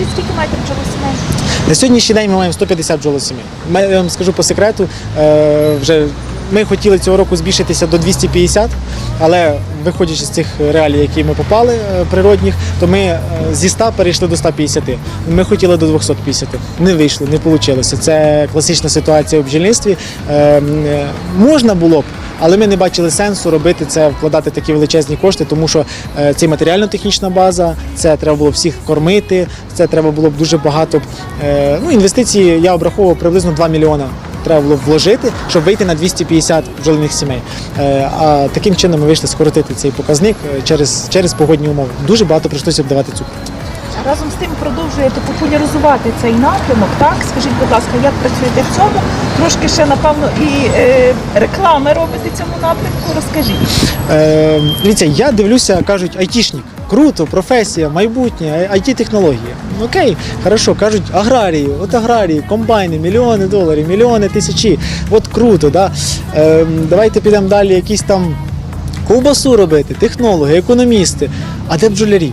Скажіть, скільки маєте бджолосімей? На сьогоднішній день ми маємо 150 бджолосімей. Я вам скажу по секрету, е, вже ми хотіли цього року збільшитися до 250, але виходячи з цих реалій, які ми попали е, природних, то ми е, зі 100 перейшли до 150. Ми хотіли до 250. Не вийшло, не вийшло. Це класична ситуація у бджільництві. Можна було б. Але ми не бачили сенсу робити це, вкладати такі величезні кошти, тому що е, це матеріально-технічна база, це треба було всіх кормити, це треба було б дуже багато е, ну, інвестиції. Я обраховував приблизно 2 мільйона. Треба було вложити, щоб вийти на 250 бджолиних сімей. Е, А таким чином ми вийшли скоротити цей показник через, через погодні умови. Дуже багато прийшлося вдавати цукру. Разом з тим продовжуєте популяризувати цей напрямок. Так, скажіть, будь ласка, як працюєте в цьому? Трошки ще напевно і е, реклами робите цьому напрямку. Розкажіть. Е, дивіться, я дивлюся, кажуть, айтішник. Круто, професія, майбутнє, it технології Окей, хорошо, кажуть, аграрії, от аграрії, комбайни, мільйони доларів, мільйони тисячі. От круто, да? Е, давайте підемо далі, якісь там ковбасу робити, технологи, економісти. А де бджолярі?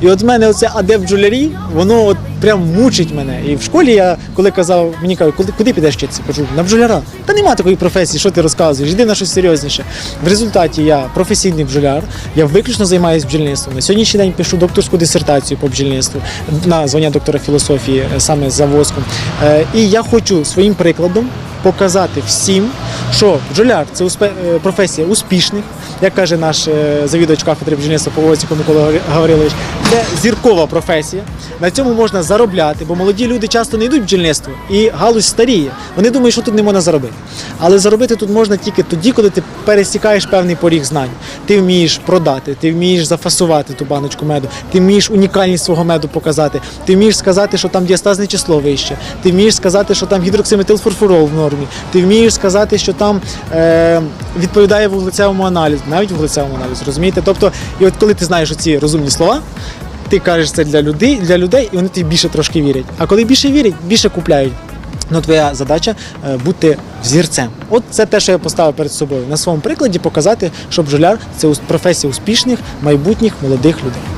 І от в мене оце а де бджолярі, воно от прям мучить мене. І в школі я коли казав, мені кажуть, куди, куди підеш вчитися? Кажу, на бджоляра. Та нема такої професії, що ти розказуєш, йди на щось серйозніше. В результаті я професійний бджоляр, я виключно займаюся бджільництвом. На сьогоднішній день пишу докторську дисертацію по бджільництву на звання доктора філософії е, саме за воском. Е, І я хочу своїм прикладом показати всім, що бджоляр це е, професія успішних, як каже наш е, завідувач кафедри бджільництва Повозіко Микола Гаври- Гаврилович, це зіркова професія. На цьому можна заробляти, бо молоді люди часто не йдуть в бджільництво, і галузь старіє. Вони думають, що тут не можна заробити. Але заробити тут можна тільки тоді, коли ти пересікаєш певний поріг знань. Ти вмієш продати, ти вмієш зафасувати ту баночку меду, ти вмієш унікальність свого меду показати, ти вмієш сказати, що там діастазне число вище, ти вмієш сказати, що там гідроксиметилфурфурол в нормі, ти вмієш сказати, що там е, відповідає вуглецевому аналізу, навіть вуглецевому аналізу, розумієте? Тобто, і от коли ти знаєш оці розумні слова, ти кажеш це для людей, для людей, і вони тобі більше трошки вірять. А коли більше вірять, більше купляють. Ну, твоя задача е, бути взірцем. От це те, що я поставив перед собою. На своєму прикладі показати, що бджоляр це професія успішних майбутніх молодих людей.